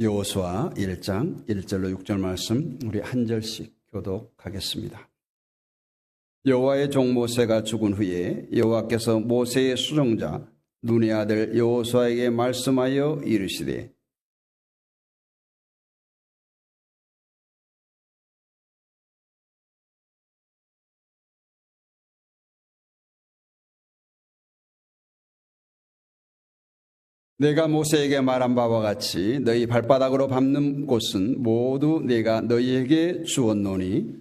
여호수아 1장 1절로 6절 말씀 우리 한 절씩 교독하겠습니다. 여호와의 종 모세가 죽은 후에 여호와께서 모세의 수종자 눈의 아들 여호수아에게 말씀하여 이르시되 내가 모세에게 말한 바와 같이 너희 발바닥으로 밟는 곳은 모두 내가 너희에게 주었노니.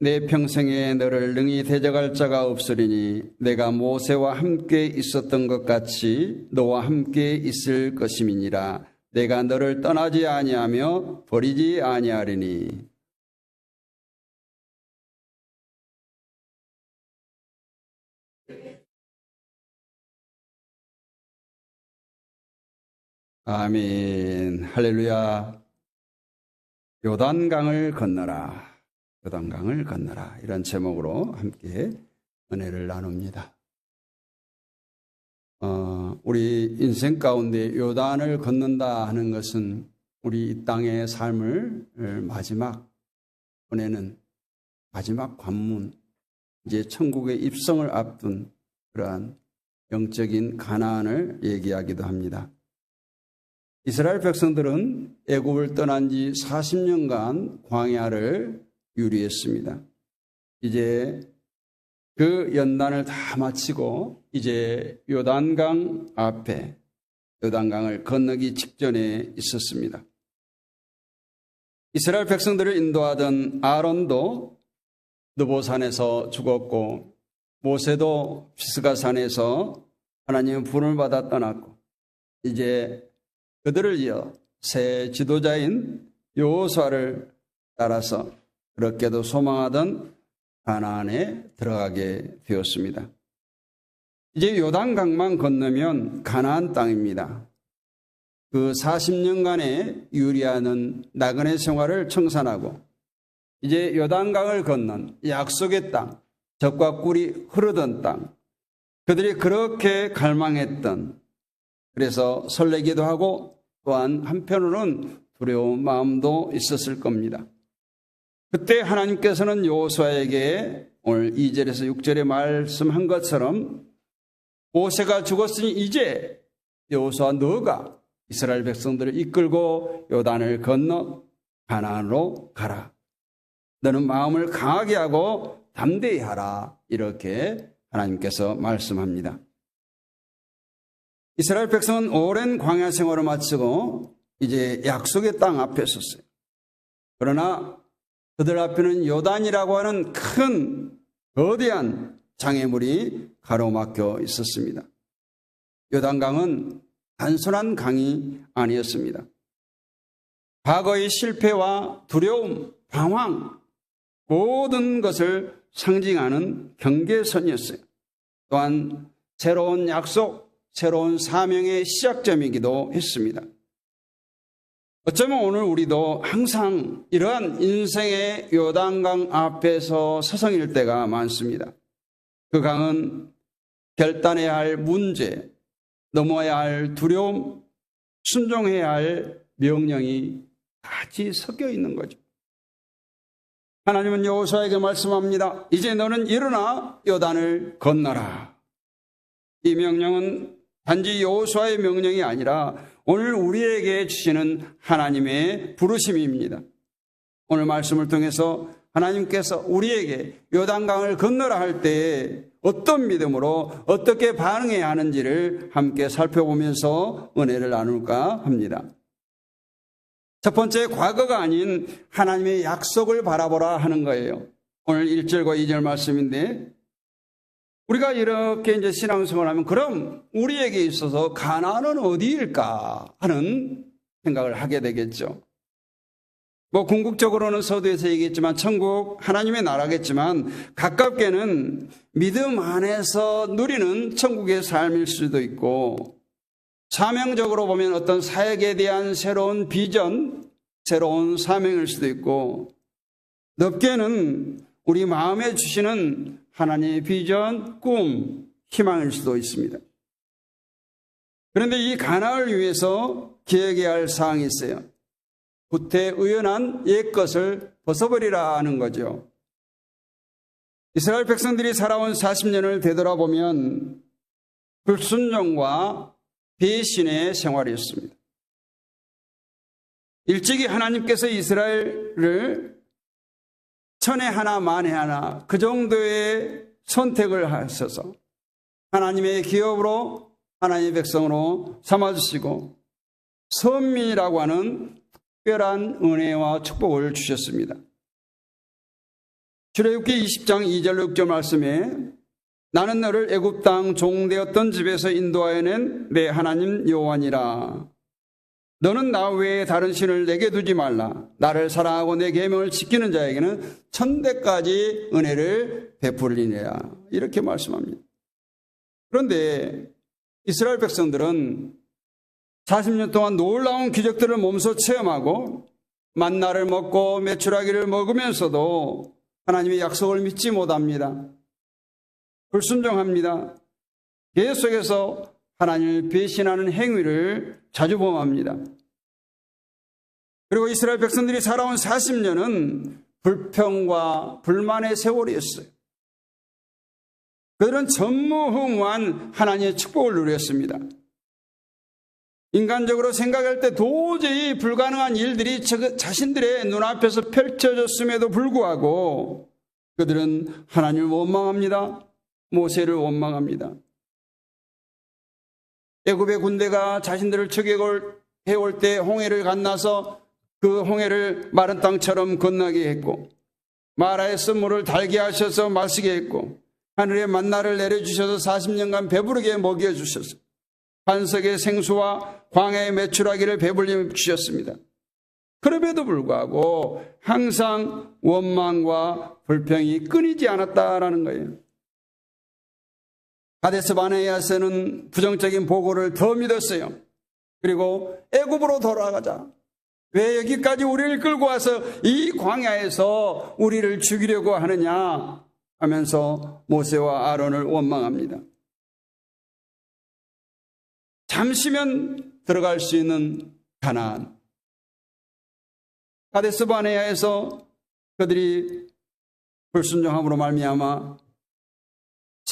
내 평생에 너를 능히 대적할 자가 없으리니 내가 모세와 함께 있었던 것 같이 너와 함께 있을 것임이니라 내가 너를 떠나지 아니하며 버리지 아니하리니. 아멘. 할렐루야. 요단강을 건너라. 요단강을 건너라. 이런 제목으로 함께 은혜를 나눕니다. 어, 우리 인생 가운데 요단을 걷는다 하는 것은 우리 이 땅의 삶을 마지막 보내는 마지막 관문, 이제 천국의 입성을 앞둔 그러한 영적인 가난을 얘기하기도 합니다. 이스라엘 백성들은 애굽을 떠난 지 40년간 광야를 유리했습니다. 이제 그 연단을 다 마치고 이제 요단강 앞에 요단강을 건너기 직전에 있었습니다. 이스라엘 백성들을 인도하던 아론도 느보산에서 죽었고 모세도 피스가산에서 하나님의 분을 받아 떠났고 이제 그들을 이어 새 지도자인 요호수아를 따라서 그렇게도 소망하던 가나안에 들어가게 되었습니다. 이제 요단강만 건너면 가나안 땅입니다. 그 40년간의 유리하는 나그네 생활을 청산하고 이제 요단강을 건넌 약속의 땅, 젖과 꿀이 흐르던 땅, 그들이 그렇게 갈망했던 그래서 설레기도 하고 또한 한편으로는 두려운 마음도 있었을 겁니다. 그때 하나님께서는 요호수아에게 오늘 2절에서 6절에 말씀한 것처럼 모세가 죽었으니 이제 여호수아 너가 이스라엘 백성들을 이끌고 요단을 건너 가나안으로 가라. 너는 마음을 강하게 하고 담대히 하라. 이렇게 하나님께서 말씀합니다. 이스라엘 백성은 오랜 광야 생활을 마치고 이제 약속의 땅 앞에 섰어요. 그러나 그들 앞에는 요단이라고 하는 큰 거대한 장애물이 가로막혀 있었습니다. 요단강은 단순한 강이 아니었습니다. 과거의 실패와 두려움, 방황, 모든 것을 상징하는 경계선이었어요. 또한 새로운 약속, 새로운 사명의 시작점이기도 했습니다. 어쩌면 오늘 우리도 항상 이러한 인생의 요단강 앞에서 서성일 때가 많습니다. 그 강은 결단해야 할 문제, 넘어야 할 두려움, 순종해야 할 명령이 같이 섞여 있는 거죠. 하나님은 여호수아에게 말씀합니다. 이제 너는 일어나 요단을 건너라. 이 명령은 단지 여호수아의 명령이 아니라 오늘 우리에게 주시는 하나님의 부르심입니다. 오늘 말씀을 통해서 하나님께서 우리에게 요단강을 건너라 할 때에 어떤 믿음으로 어떻게 반응해야 하는지를 함께 살펴보면서 은혜를 나눌까 합니다. 첫 번째, 과거가 아닌 하나님의 약속을 바라보라 하는 거예요. 오늘 1절과 2절 말씀인데 우리가 이렇게 이제 신앙생활 하면 그럼 우리에게 있어서 가나안은 어디일까 하는 생각을 하게 되겠죠. 뭐 궁극적으로는 서두에서 얘기했지만 천국 하나님의 나라겠지만 가깝게는 믿음 안에서 누리는 천국의 삶일 수도 있고 사명적으로 보면 어떤 사역에 대한 새로운 비전 새로운 사명일 수도 있고 넓게는 우리 마음에 주시는 하나님의 비전, 꿈, 희망일 수도 있습니다. 그런데 이 가나를 위해서 기억해야 할 사항이 있어요. 구태 의연한 옛 것을 벗어버리라 하는 거죠. 이스라엘 백성들이 살아온 40년을 되돌아보면 불순종과 배신의 생활이었습니다. 일찍이 하나님께서 이스라엘을 천에 하나 만에 하나 그 정도의 선택을 하셔서 하나님의 기업으로 하나님의 백성으로 삼아주시고 선민이라고 하는 특별한 은혜와 축복을 주셨습니다. 출애굽기 20장 2절 6절 말씀에 나는 너를 애굽 땅 종되었던 집에서 인도하여낸 내 하나님 여호와니라. 너는 나 외에 다른 신을 내게 두지 말라. 나를 사랑하고 내 계명을 지키는 자에게는 천대까지 은혜를 베풀리니라. 이렇게 말씀합니다. 그런데 이스라엘 백성들은 40년 동안 놀라운 기적들을 몸소 체험하고 만나를 먹고 메추라기를 먹으면서도 하나님의 약속을 믿지 못합니다. 불순종합니다. 계속해서 하나님을 배신하는 행위를 자주 범합니다. 그리고 이스라엘 백성들이 살아온 40년은 불평과 불만의 세월이었어요. 그들은 전무후무한 하나님의 축복을 누렸습니다. 인간적으로 생각할 때 도저히 불가능한 일들이 자신들의 눈앞에서 펼쳐졌음에도 불구하고 그들은 하나님을 원망합니다. 모세를 원망합니다. 애굽의 군대가 자신들을 추격을 해올 때 홍해를 건너서 그 홍해를 마른 땅처럼 건너게 했고 마라에서 물을 달게 하셔서 마시게 했고 하늘에 만나를 내려주셔서 40년간 배부르게 먹여주셔서 반석의 생수와 광야의 매출하기를 배불리 주셨습니다. 그럼에도 불구하고 항상 원망과 불평이 끊이지 않았다라는 거예요. 가데스 바네아스는 부정적인 보고를 더 믿었어요. 그리고 애굽으로 돌아가자. 왜 여기까지 우리를 끌고 와서 이 광야에서 우리를 죽이려고 하느냐 하면서 모세와 아론을 원망합니다. 잠시면 들어갈 수 있는 가나안. 가데스 바네아에서 그들이 불순종함으로 말미암아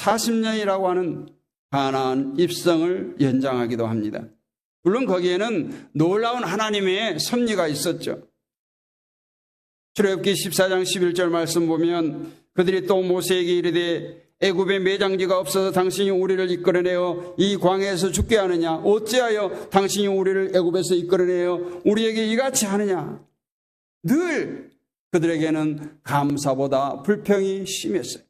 40년이라고 하는 가나안 입성을 연장하기도 합니다. 물론 거기에는 놀라운 하나님의 섭리가 있었죠. 출애굽기 14장 11절 말씀 보면 그들이 또 모세에게 이르되 애굽에 매장지가 없어서 당신이 우리를 이끌어내어 이 광야에서 죽게 하느냐 어찌하여 당신이 우리를 애굽에서 이끌어내어 우리에게 이같이 하느냐 늘 그들에게는 감사보다 불평이 심했어요.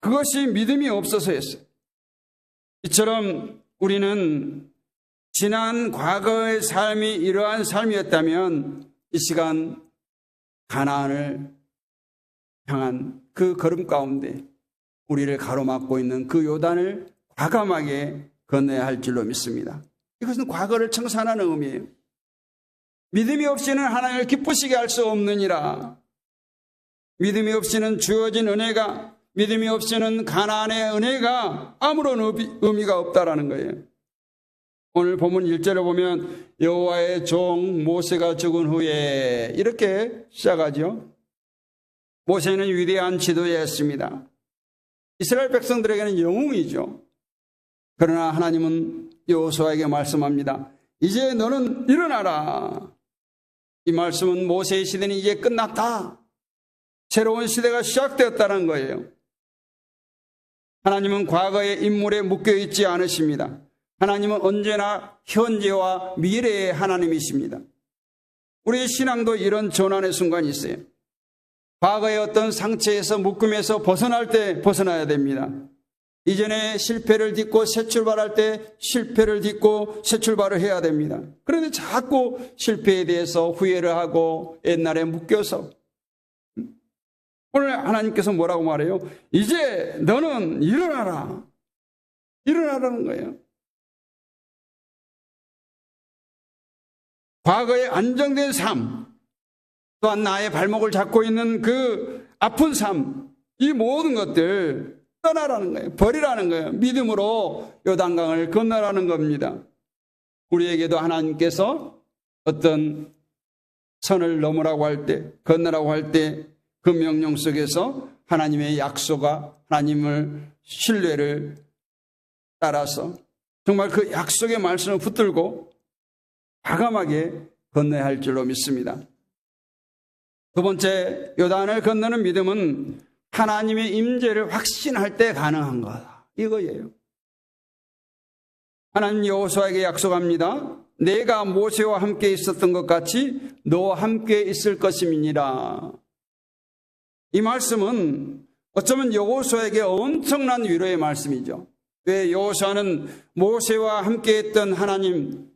그것이 믿음이 없어서였어요. 이처럼 우리는 지난 과거의 삶이 이러한 삶이었다면 이 시간 가나안을 향한 그 걸음 가운데 우리를 가로막고 있는 그 요단을 과감하게 건너야 할 줄로 믿습니다. 이것은 과거를 청산하는 의미예요. 믿음이 없이는 하나님을 기쁘시게 할 수 없느니라. 믿음이 없이는 주어진 은혜가 믿음이 없이는 가나안의 은혜가 아무런 의미가 없다라는 거예요. 오늘 본문 1절에 보면 여호와의 종 모세가 죽은 후에 이렇게 시작하죠. 모세는 위대한 지도자였습니다. 이스라엘 백성들에게는 영웅이죠. 그러나 하나님은 여호수아에게 말씀합니다. 이제 너는 일어나라. 이 말씀은 모세의 시대는 이제 끝났다. 새로운 시대가 시작되었다는 거예요. 하나님은 과거의 인물에 묶여 있지 않으십니다. 하나님은 언제나 현재와 미래의 하나님이십니다. 우리의 신앙도 이런 전환의 순간이 있어요. 과거의 어떤 상처에서 묶음에서 벗어날 때 벗어나야 됩니다. 이전에 실패를 딛고 새 출발할 때 실패를 딛고 새 출발을 해야 됩니다. 그런데 자꾸 실패에 대해서 후회를 하고 옛날에 묶여서 오늘 하나님께서 뭐라고 말해요? 이제 너는 일어나라. 일어나라는 거예요. 과거의 안정된 삶, 또한 나의 발목을 잡고 있는 그 아픈 삶, 이 모든 것들 떠나라는 거예요. 버리라는 거예요. 믿음으로 요단강을 건너라는 겁니다. 우리에게도 하나님께서 어떤 선을 넘으라고 할 때, 건너라고 할 때 그 명령 속에서 하나님의 약속과 하나님을 신뢰를 따라서 정말 그 약속의 말씀을 붙들고 과감하게 건너야 할 줄로 믿습니다. 두 번째 요단을 건너는 믿음은 하나님의 임재를 확신할 때 가능한 거다. 이거예요. 하나님 여호수아에게 약속합니다. 내가 모세와 함께 있었던 것 같이 너와 함께 있을 것임이니라. 이 말씀은 어쩌면 여호수아에게 엄청난 위로의 말씀이죠. 왜 여호수아는 모세와 함께 했던 하나님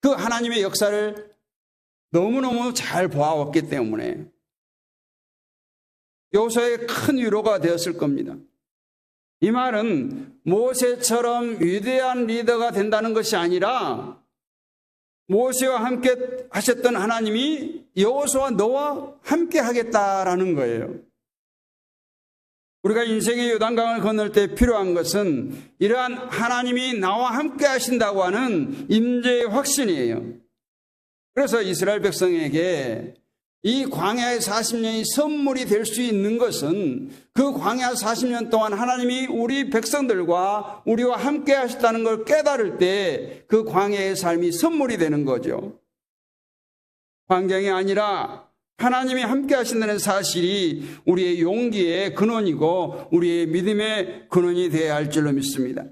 그 하나님의 역사를 너무너무 잘 보아왔기 때문에 여호수아의 큰 위로가 되었을 겁니다. 이 말은 모세처럼 위대한 리더가 된다는 것이 아니라 모세와 함께 하셨던 하나님이 여호수아 너와 함께 하겠다라는 거예요. 우리가 인생의 요단강을 건널 때 필요한 것은 이러한 하나님이 나와 함께 하신다고 하는 임재의 확신이에요. 그래서 이스라엘 백성에게 이 광야의 40년이 선물이 될 수 있는 것은 그 광야 40년 동안 하나님이 우리 백성들과 우리와 함께 하셨다는 걸 깨달을 때 그 광야의 삶이 선물이 되는 거죠. 환경이 아니라 하나님이 함께 하신다는 사실이 우리의 용기의 근원이고 우리의 믿음의 근원이 되어야 할 줄로 믿습니다.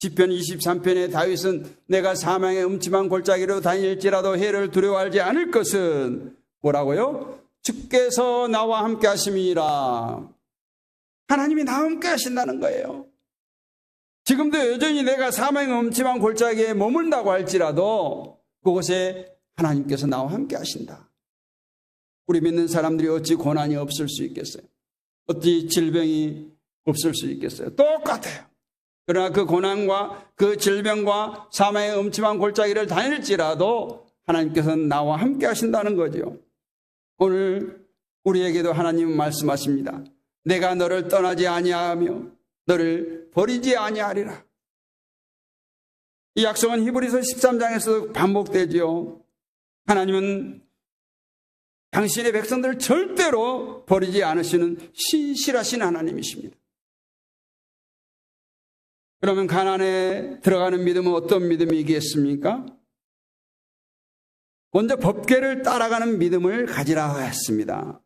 시편 23편에 다윗은 내가 사망의 음침한 골짜기로 다닐지라도 해를 두려워하지 않을 것은 뭐라고요? 주께서 나와 함께 하심이라. 하나님이 나와 함께 하신다는 거예요. 지금도 여전히 내가 사망의 음침한 골짜기에 머문다고 할지라도 그곳에 하나님께서 나와 함께 하신다. 우리 믿는 사람들이 어찌 고난이 없을 수 있겠어요? 어찌 질병이 없을 수 있겠어요? 똑같아요. 그러나 그 고난과 그 질병과 사망의 음침한 골짜기를 다닐지라도 하나님께서는 나와 함께 하신다는 거죠. 오늘 우리에게도 하나님은 말씀하십니다. 내가 너를 떠나지 아니하며 너를 버리지 아니하리라. 이 약속은 히브리서 13장에서 반복되지요. 하나님은 당신의 백성들을 절대로 버리지 않으시는 신실하신 하나님이십니다. 그러면 가난에 들어가는 믿음은 어떤 믿음이겠습니까? 먼저 법계를 따라가는 믿음을 가지라 했습니다.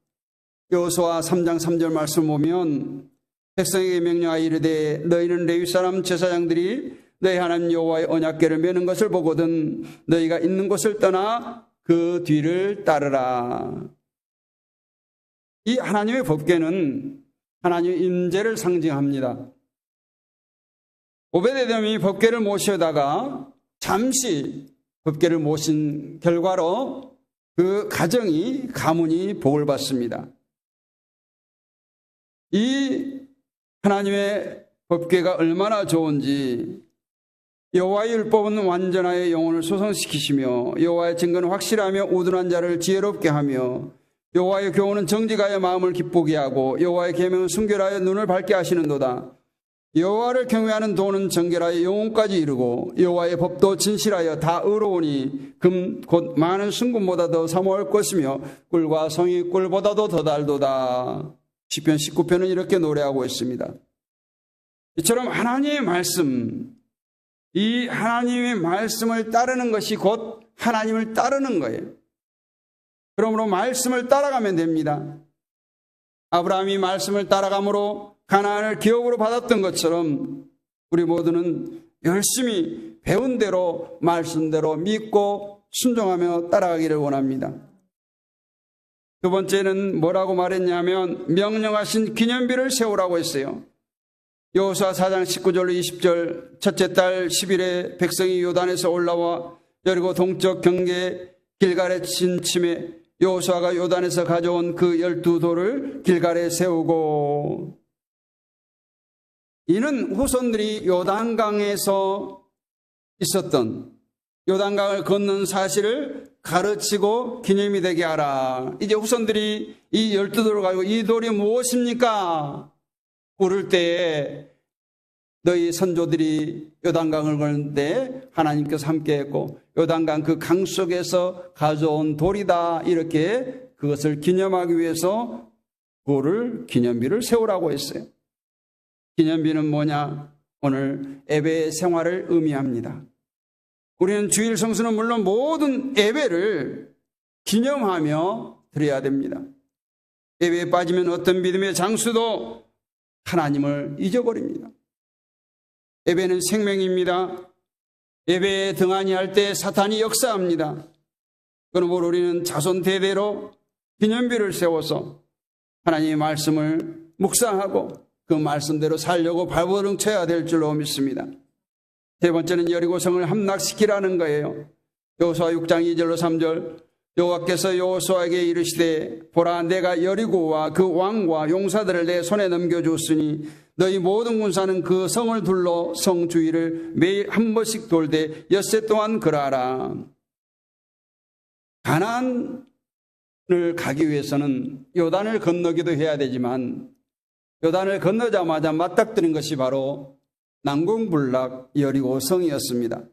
여호수아 3장 3절 말씀 보면 백성에게 명령하여 이르되 너희는 레위 사람 제사장들이 너희 하나님 여호와의 언약궤를 메는 것을 보거든 너희가 있는 곳을 떠나 그 뒤를 따르라. 이 하나님의 법궤는 하나님의 임재를 상징합니다. 오베데돔이 법궤를 모셔다가 잠시 법계를 모신 결과로 그 가정이 가문이 복을 받습니다. 이 하나님의 법계가 얼마나 좋은지 여호와의 율법은 완전하여 영혼을 소성시키시며 여호와의 증거는 확실하며 우둔한 자를 지혜롭게 하며 여호와의 교훈은 정직하여 마음을 기쁘게 하고 여호와의 계명은 순결하여 눈을 밝게 하시는도다. 여호와를 경외하는 도는 정결하여 영혼까지 이르고 여호와의 법도 진실하여 다 의로우니 금 곧 많은 순금보다 더 사모할 것이며 꿀과 성이 꿀보다도 더 달도다. 시편 19편은 이렇게 노래하고 있습니다. 이처럼 하나님의 말씀, 이 하나님의 말씀을 따르는 것이 곧 하나님을 따르는 거예요. 그러므로 말씀을 따라가면 됩니다. 아브라함이 말씀을 따라가므로 가나안을 기업으로 받았던 것처럼 우리 모두는 열심히 배운 대로 말씀대로 믿고 순종하며 따라가기를 원합니다. 두 번째는 뭐라고 말했냐면 명령하신 기념비를 세우라고 했어요. 여호수아 4장 19절 20절 첫째 달 10일에 백성이 요단에서 올라와 여리고 동쪽 경계 길갈에 진침해 여호수아가 요단에서 가져온 그 열두 돌을 길갈에 세우고 이는 후손들이 요단강에서 있었던 요단강을 걷는 사실을 가르치고 기념이 되게 하라. 이제 후손들이 이 열두 돌을 가지고 이 돌이 무엇입니까? 물을 때에 너희 선조들이 요단강을 걷는데 하나님께서 함께 했고 요단강 그 강 속에서 가져온 돌이다. 이렇게 그것을 기념하기 위해서 그거를 기념비를 세우라고 했어요. 기념비는 뭐냐? 오늘 예배 생활을 의미합니다. 우리는 주일 성수는 물론 모든 예배를 기념하며 드려야 됩니다. 예배에 빠지면 어떤 믿음의 장수도 하나님을 잊어버립니다. 예배는 생명입니다. 예배에 등한히 할 때 사탄이 역사합니다. 그러므로 우리는 자손 대대로 기념비를 세워서 하나님의 말씀을 묵상하고 그 말씀대로 살려고 발버둥 쳐야 될 줄로 믿습니다. 세 번째는 여리고성을 함락시키라는 거예요. 여호수아 6장 2절로 3절 여호와께서 여호수아에게 이르시되 보라 내가 여리고와 그 왕과 용사들을 내 손에 넘겨주었으니 너희 모든 군사는 그 성을 둘러 성 주위를 매일 한 번씩 돌되 엿새 동안 그라라. 가난을 가기 위해서는 요단을 건너기도 해야 되지만 요단을 건너자마자 맞닥뜨린 것이 바로 난공불락 여리고성이었습니다.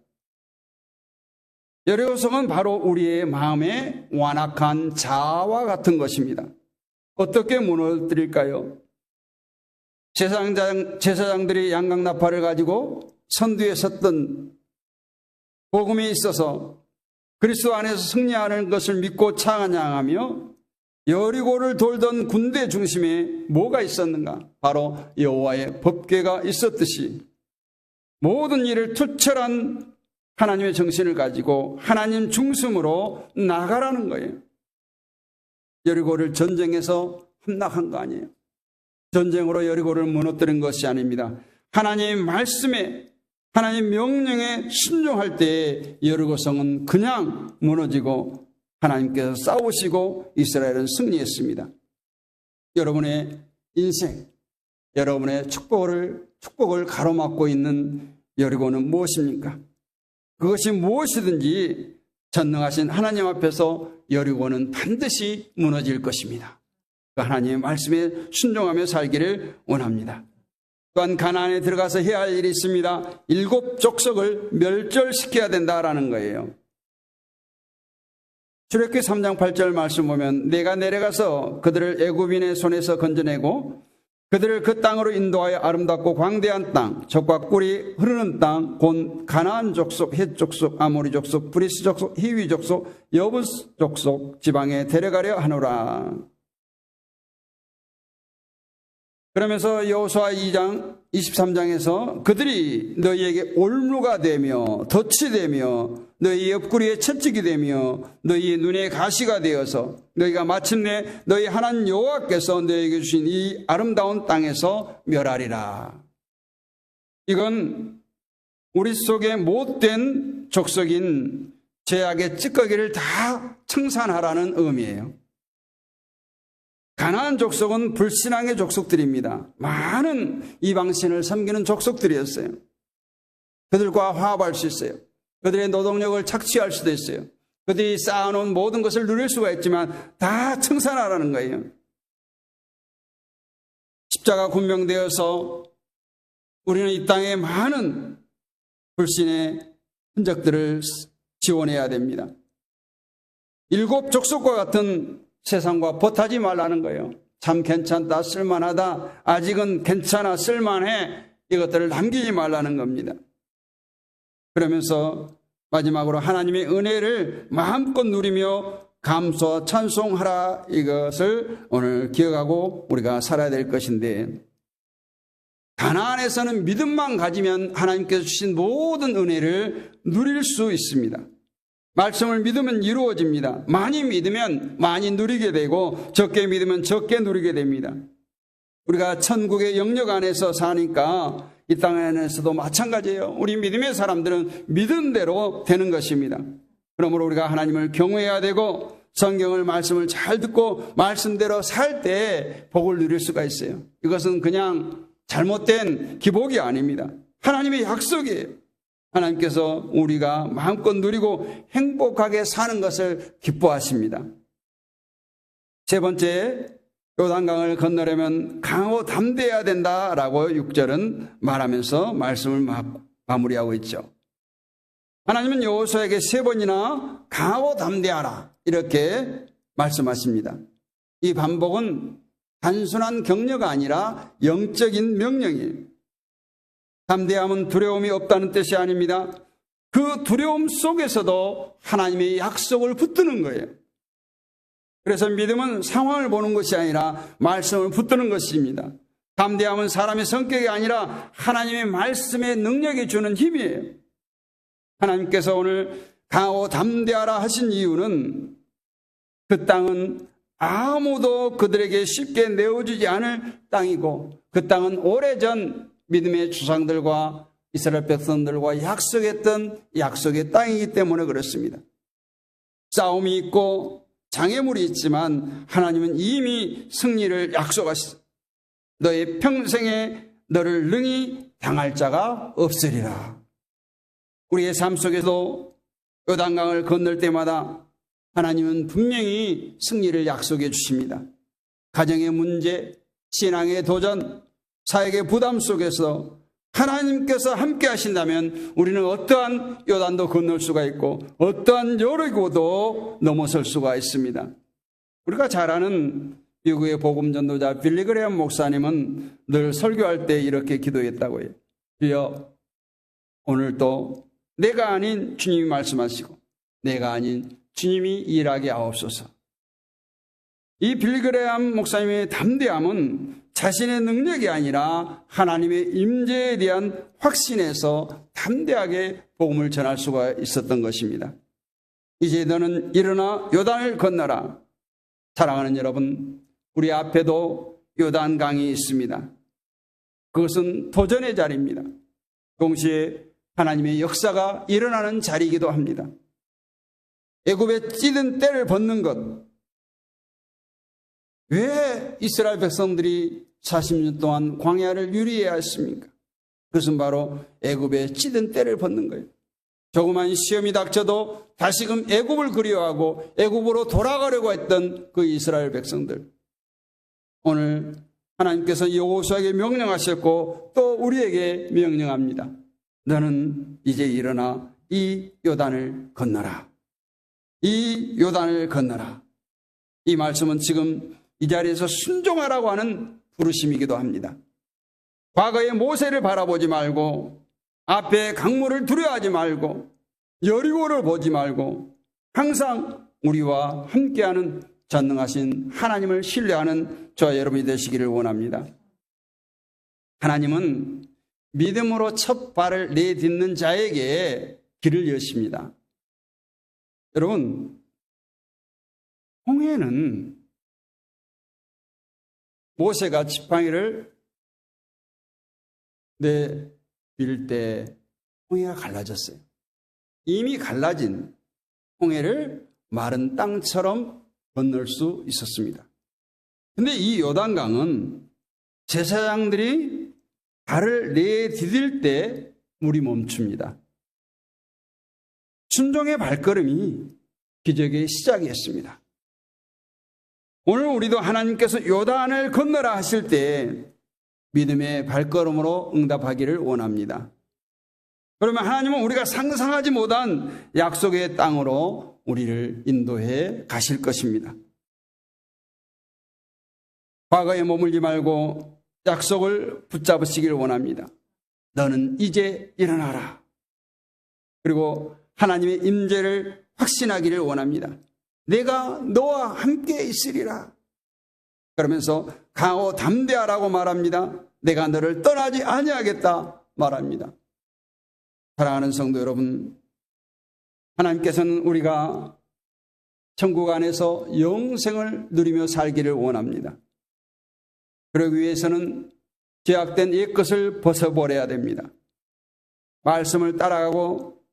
여리고성은 바로 우리의 마음의 완악한 자아와 같은 것입니다. 어떻게 무너뜨릴까요? 제사장, 제사장들이 양강나팔을 가지고 선두에 섰던 복음이 있어서 그리스도 안에서 승리하는 것을 믿고 찬양하며 여리고를 돌던 군대 중심에 뭐가 있었는가? 바로 여호와의 법궤가 있었듯이 모든 일을 투철한 하나님의 정신을 가지고 하나님 중심으로 나가라는 거예요. 여리고를 전쟁에서 함락한 거 아니에요. 전쟁으로 여리고를 무너뜨린 것이 아닙니다. 하나님의 말씀에 하나님 명령에 순종할 때 여리고성은 그냥 무너지고 하나님께서 싸우시고 이스라엘은 승리했습니다. 여러분의 인생, 여러분의 축복을 축복을 가로막고 있는 여리고는 무엇입니까? 그것이 무엇이든지 전능하신 하나님 앞에서 여리고는 반드시 무너질 것입니다. 그 하나님의 말씀에 순종하며 살기를 원합니다. 또한 가나안에 들어가서 해야 할 일이 있습니다. 일곱 족속을 멸절시켜야 된다라는 거예요. 출애굽기 3장 8절 말씀 보면 내가 내려가서 그들을 애굽인의 손에서 건져내고 그들을 그 땅으로 인도하여 아름답고 광대한 땅, 적과 꿀이 흐르는 땅, 곧 가나안 족속, 헷 족속, 아모리 족속, 브리스 족속, 히위 족속, 여부스 족속 지방에 데려가려 하노라. 그러면서 여호수아 2장 23장에서 그들이 너희에게 올무가 되며 덫이 되며 너희 옆구리에 채찍이 되며 너희 눈에 가시가 되어서 너희가 마침내 너희 하나님 여호와께서 너희에게 주신 이 아름다운 땅에서 멸하리라. 이건 우리 속에 못된 족속인 죄악의 찌꺼기를 다 청산하라는 의미예요. 가나안 족속은 불신앙의 족속들입니다. 많은 이방신을 섬기는 족속들이었어요. 그들과 화합할 수 있어요. 그들의 노동력을 착취할 수도 있어요. 그들이 쌓아놓은 모든 것을 누릴 수가 있지만 다 청산하라는 거예요. 십자가 군명되어서 우리는 이 땅에 많은 불신의 흔적들을 지원해야 됩니다. 일곱 족속과 같은 세상과 버타지 말라는 거예요. 참 괜찮다, 쓸만하다, 아직은 괜찮아, 쓸만해. 이것들을 남기지 말라는 겁니다. 그러면서 마지막으로 하나님의 은혜를 마음껏 누리며 감사, 찬송하라 이것을 오늘 기억하고 우리가 살아야 될 것인데 가나안에서는 믿음만 가지면 하나님께서 주신 모든 은혜를 누릴 수 있습니다. 말씀을 믿으면 이루어집니다. 많이 믿으면 많이 누리게 되고 적게 믿으면 적게 누리게 됩니다. 우리가 천국의 영역 안에서 사니까 이 땅 안에서도 마찬가지예요. 우리 믿음의 사람들은 믿은 대로 되는 것입니다. 그러므로 우리가 하나님을 경외해야 되고 성경을 말씀을 잘 듣고 말씀대로 살 때 복을 누릴 수가 있어요. 이것은 그냥 잘못된 기복이 아닙니다. 하나님의 약속이에요. 하나님께서 우리가 마음껏 누리고 행복하게 사는 것을 기뻐하십니다. 세 번째, 요단강을 건너려면 강하고 담대해야 된다라고 6절은 말하면서 말씀을 마무리하고 있죠. 하나님은 여호수아에게 세 번이나 강하고 담대하라 이렇게 말씀하십니다. 이 반복은 단순한 격려가 아니라 영적인 명령이에요. 담대함은 두려움이 없다는 뜻이 아닙니다. 그 두려움 속에서도 하나님의 약속을 붙드는 거예요. 그래서 믿음은 상황을 보는 것이 아니라 말씀을 붙드는 것입니다. 담대함은 사람의 성격이 아니라 하나님의 말씀의 능력이 주는 힘이에요. 하나님께서 오늘 강하고 담대하라 하신 이유는 그 땅은 아무도 그들에게 쉽게 내어주지 않을 땅이고 그 땅은 오래전 믿음의 주상들과 이스라엘 백성들과 약속했던 약속의 땅이기 때문에 그렇습니다. 싸움이 있고 장애물이 있지만 하나님은 이미 승리를 약속하셨어. 너의 평생에 너를 능히 당할 자가 없으리라. 우리의 삶 속에서 요단강을 건널 때마다 하나님은 분명히 승리를 약속해 주십니다. 가정의 문제, 신앙의 도전, 사역의 부담 속에서 하나님께서 함께 하신다면 우리는 어떠한 요단도 건널 수가 있고 어떠한 여리고도 넘어설 수가 있습니다. 우리가 잘 아는 미국의 복음 전도자 빌리그레엄 목사님은 늘 설교할 때 이렇게 기도했다고 해요. 주여 오늘도 내가 아닌 주님이 말씀하시고 내가 아닌 주님이 일하게 하옵소서. 이 빌그레암 목사님의 담대함은 자신의 능력이 아니라 하나님의 임재에 대한 확신에서 담대하게 복음을 전할 수가 있었던 것입니다. 이제 너는 일어나 요단을 건너라. 사랑하는 여러분, 우리 앞에도 요단 강이 있습니다. 그것은 도전의 자리입니다. 동시에 하나님의 역사가 일어나는 자리이기도 합니다. 애굽에 찌든 때를 벗는 것. 왜 이스라엘 백성들이 40년 동안 광야를 유리해야 했습니까? 그것은 바로 애굽에 찌든 때를 벗는 거예요. 조그만 시험이 닥쳐도 다시금 애굽을 그리워하고 애굽으로 돌아가려고 했던 그 이스라엘 백성들. 오늘 하나님께서 여호수아에게 명령하셨고 또 우리에게 명령합니다. 너는 이제 일어나 이 요단을 건너라. 이 요단을 건너라. 이 말씀은 지금 이 자리에서 순종하라고 하는 부르심이기도 합니다. 과거의 모세를 바라보지 말고 앞에 강물을 두려워하지 말고 여리고를 보지 말고 항상 우리와 함께하는 전능하신 하나님을 신뢰하는 저와 여러분이 되시기를 원합니다. 하나님은 믿음으로 첫 발을 내딛는 자에게 길을 여십니다. 여러분, 홍해는 모세가 지팡이를 내밀 때 홍해가 갈라졌어요. 이미 갈라진 홍해를 마른 땅처럼 건널 수 있었습니다. 근데 이 요단강은 제사장들이 발을 내디딜 때 물이 멈춥니다. 순종의 발걸음이 기적의 시작이었습니다. 오늘 우리도 하나님께서 요단을 건너라 하실 때 믿음의 발걸음으로 응답하기를 원합니다. 그러면 하나님은 우리가 상상하지 못한 약속의 땅으로 우리를 인도해 가실 것입니다. 과거에 머물지 말고 약속을 붙잡으시길 원합니다. 너는 이제 일어나라. 그리고 하나님의 임재를 확신하기를 원합니다. 내가 너와 함께 있으리라. 그러면서 강호 담대하라고 말합니다. 내가 너를 떠나지 아니하겠다 말합니다. 사랑하는 성도 여러분, 하나님께서는 우리가 천국 안에서 영생을 누리며 살기를 원합니다. 그러기 위해서는 죄악된 옛것을 벗어버려야 됩니다. 말씀을 따라가고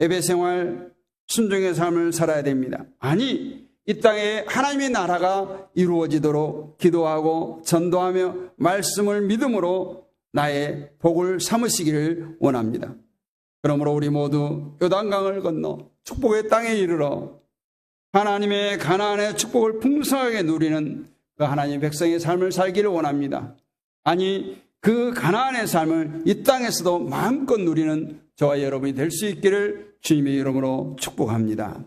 예배 생활, 순종의 삶을 살아야 됩니다. 아니, 이 땅에 하나님의 나라가 이루어지도록 기도하고 전도하며 말씀을 믿음으로 나의 복을 삼으시기를 원합니다. 그러므로 우리 모두 요단강을 건너 축복의 땅에 이르러 하나님의 가나안의 축복을 풍성하게 누리는 그 하나님 백성의 삶을 살기를 원합니다. 아니 그 가나안의 삶을 이 땅에서도 마음껏 누리는 저와 여러분이 될 수 있기를 주님의 이름으로 축복합니다.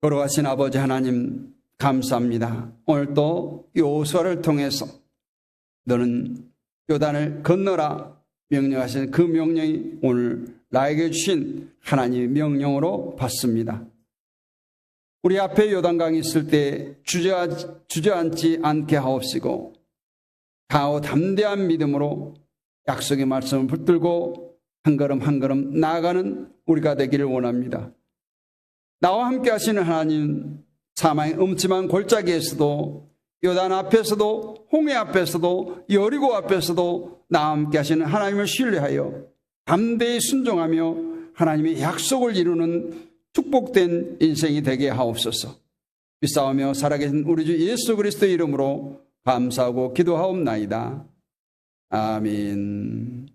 걸어가신 아버지 하나님 감사합니다. 오늘 또 요소를 통해서 너는 요단을 건너라 명령하신 그 명령이 오늘 나에게 주신 하나님의 명령으로 받습니다. 우리 앞에 요단강이 있을 때 주저앉지 않게 하옵시고 강하고 담대한 믿음으로 약속의 말씀을 붙들고 한 걸음 한 걸음 나아가는 우리가 되기를 원합니다. 나와 함께 하시는 하나님 사망의 음침한 골짜기에서도 요단 앞에서도 홍해 앞에서도 여리고 앞에서도 나와 함께 하시는 하나님을 신뢰하여 담대히 순종하며 하나님의 약속을 이루는 축복된 인생이 되게 하옵소서. 비싸우며 살아계신 우리 주 예수 그리스도 이름으로 감사하고 기도하옵나이다. 아멘.